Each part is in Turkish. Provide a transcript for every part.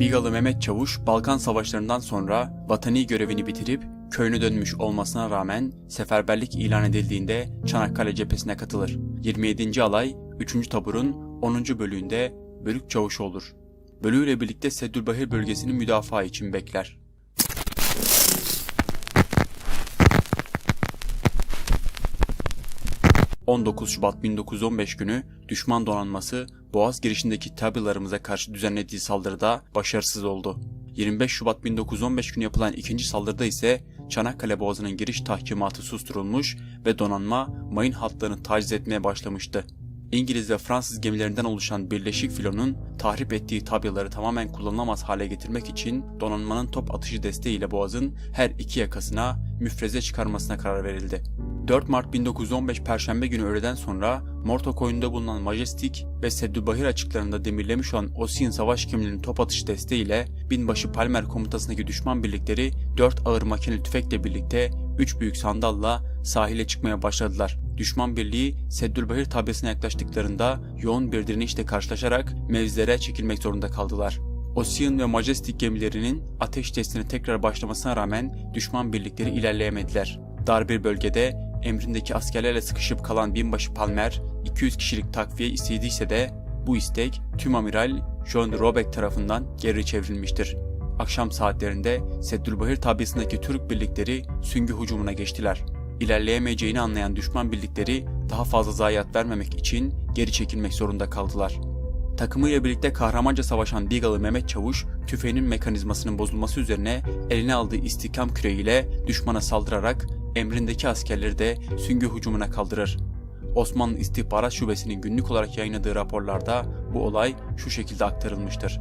Bigalı Mehmet Çavuş, Balkan Savaşlarından sonra vatani görevini bitirip köyüne dönmüş olmasına rağmen seferberlik ilan edildiğinde Çanakkale cephesine katılır. 27. Alay 3. Tabur'un 10. bölüğünde bölük çavuşu olur. Bölüğüyle birlikte Seddülbahir bölgesini müdafaa için bekler. ...19 Şubat 1915 günü düşman donanması Boğaz girişindeki tabyalarımıza karşı düzenlediği saldırıda başarısız oldu. 25 Şubat 1915 günü yapılan ikinci saldırıda ise Çanakkale Boğazı'nın giriş tahkimatı susturulmuş ve donanma mayın hatlarını taciz etmeye başlamıştı. İngiliz ve Fransız gemilerinden oluşan Birleşik Filo'nun tahrip ettiği tabyaları tamamen kullanılamaz hale getirmek için donanmanın top atışı desteğiyle Boğaz'ın her iki yakasına müfreze çıkarmasına karar verildi. 4 Mart 1915 Perşembe günü öğleden sonra Morto koyunda bulunan Majestic ve Seddülbahir açıklarında demirlemiş olan Ossian savaş gemilerinin top atış desteğiyle binbaşı Palmer komutasındaki düşman birlikleri 4 ağır makineli tüfekle birlikte 3 büyük sandalla sahile çıkmaya başladılar. Düşman birliği Seddülbahir tabyasına yaklaştıklarında yoğun bir direnişle karşılaşarak mevzilere çekilmek zorunda kaldılar. Ossian ve Majestic gemilerinin ateş testine tekrar başlamasına rağmen düşman birlikleri ilerleyemediler. Dar bir bölgede emrindeki askerlerle sıkışıp kalan binbaşı Palmer 200 kişilik takviye istediyse de bu istek tüm amiral John Robeck tarafından geri çevrilmiştir. Akşam saatlerinde Seddülbahir tabyasındaki Türk birlikleri süngü hücumuna geçtiler. İlerleyemeyeceğini anlayan düşman birlikleri daha fazla zayiat vermemek için geri çekilmek zorunda kaldılar. Takımıyla birlikte kahramanca savaşan Bigalı Mehmet Çavuş, tüfeğinin mekanizmasının bozulması üzerine eline aldığı istikam küreğiyle düşmana saldırarak emrindeki askerleri de süngü hücumuna kaldırır. Osmanlı İstihbarat Şubesi'nin günlük olarak yayınladığı raporlarda bu olay şu şekilde aktarılmıştır.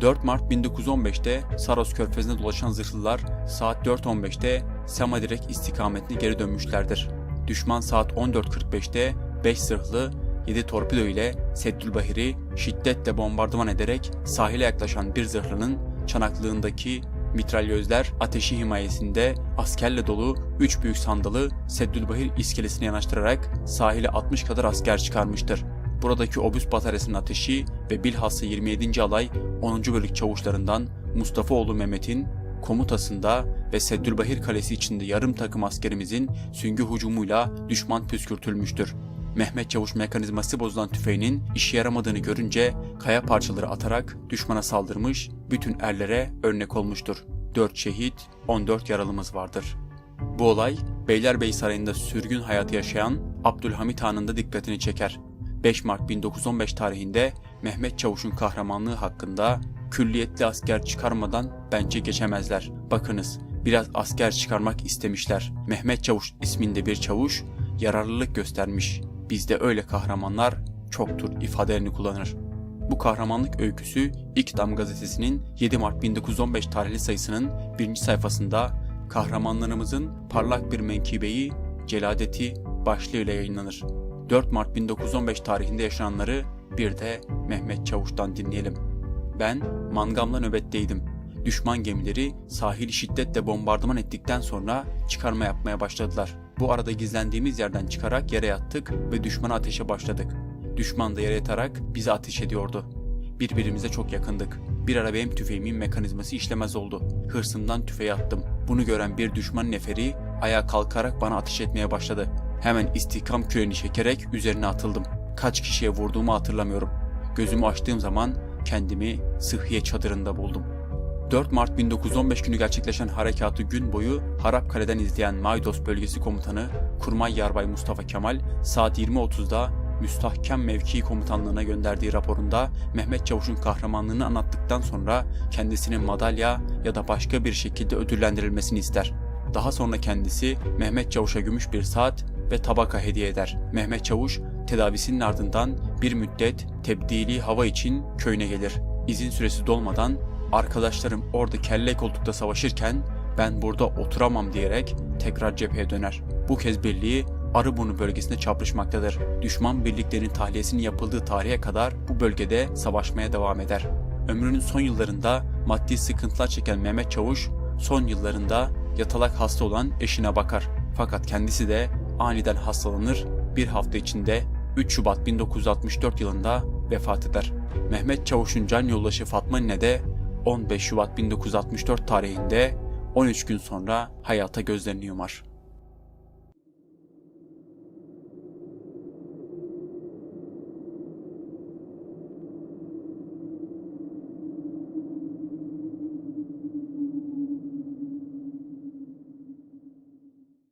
4 Mart 1915'te Saros Körfezi'nde dolaşan zırhlılar saat 4.15'te Samadirek istikametine geri dönmüşlerdir. Düşman saat 14.45'te 5 zırhlı 7 torpido ile Seddülbahir'i şiddetle bombardıman ederek sahile yaklaşan bir zırhlının çanaklığındaki mitralyözler ateşi himayesinde askerle dolu 3 büyük sandalı Seddülbahir iskelesine yanaştırarak sahile 60 kadar asker çıkarmıştır. Buradaki obüs bataryasının ateşi ve bilhassa 27. alay 10. bölük çavuşlarından Mustafaoğlu Mehmet'in komutasında ve Seddülbahir Kalesi içinde yarım takım askerimizin süngü hücumuyla düşman püskürtülmüştür. Mehmet Çavuş mekanizması bozulan tüfeğinin işe yaramadığını görünce kaya parçaları atarak düşmana saldırmış, bütün erlere örnek olmuştur. 4 şehit, 14 yaralımız vardır. Bu olay Beylerbeyi Sarayı'nda sürgün hayatı yaşayan Abdülhamit Han'ın da dikkatini çeker. 5 Mart 1915 tarihinde Mehmet Çavuş'un kahramanlığı hakkında külliyetli asker çıkarmadan bence geçemezler. Bakınız biraz asker çıkarmak istemişler. Mehmet Çavuş isminde bir çavuş yararlılık göstermiş. Bizde öyle kahramanlar çoktur ifadelerini kullanır. Bu kahramanlık öyküsü İlk Dam gazetesinin 7 Mart 1915 tarihli sayısının birinci sayfasında kahramanlarımızın parlak bir menkibeyi, celadeti başlığıyla yayınlanır. 4 Mart 1915 tarihinde yaşananları bir de Mehmet Çavuş'tan dinleyelim. Ben Mangam'la nöbetteydim. Düşman gemileri sahili şiddetle bombardıman ettikten sonra çıkarma yapmaya başladılar. Bu arada gizlendiğimiz yerden çıkarak yere yattık ve düşmana ateşe başladık. Düşman da yere yatarak bize ateş ediyordu. Birbirimize çok yakındık. Bir ara benim tüfeğimin mekanizması işlemez oldu. Hırsımdan tüfeğe attım. Bunu gören bir düşman neferi ayağa kalkarak bana ateş etmeye başladı. Hemen istikam küreğini çekerek üzerine atıldım. Kaç kişiye vurduğumu hatırlamıyorum. Gözümü açtığım zaman kendimi sıhhiye çadırında buldum. 4 Mart 1915 günü gerçekleşen harekatı gün boyu Harapkale'den izleyen Maydos Bölgesi Komutanı Kurmay Yarbay Mustafa Kemal saat 20.30'da Müstahkem Mevki Komutanlığı'na gönderdiği raporunda Mehmet Çavuş'un kahramanlığını anlattıktan sonra kendisinin madalya ya da başka bir şekilde ödüllendirilmesini ister. Daha sonra kendisi Mehmet Çavuş'a gümüş bir saat ve tabaka hediye eder. Mehmet Çavuş tedavisinin ardından bir müddet tebdili hava için köyüne gelir. İzin süresi dolmadan arkadaşlarım orada kelle koltukta savaşırken ben burada oturamam diyerek tekrar cepheye döner. Bu kez birliği Arıburnu bölgesinde çarpışmaktadır. Düşman birliklerinin tahliyesinin yapıldığı tarihe kadar bu bölgede savaşmaya devam eder. Ömrünün son yıllarında maddi sıkıntılar çeken Mehmet Çavuş, son yıllarında yatalak hasta olan eşine bakar. Fakat kendisi de aniden hastalanır, bir hafta içinde 3 Şubat 1964 yılında vefat eder. Mehmet Çavuş'un can yoldaşı Fatma Nine de 15 Şubat 1964 tarihinde 13 gün sonra hayata gözlerini yumar.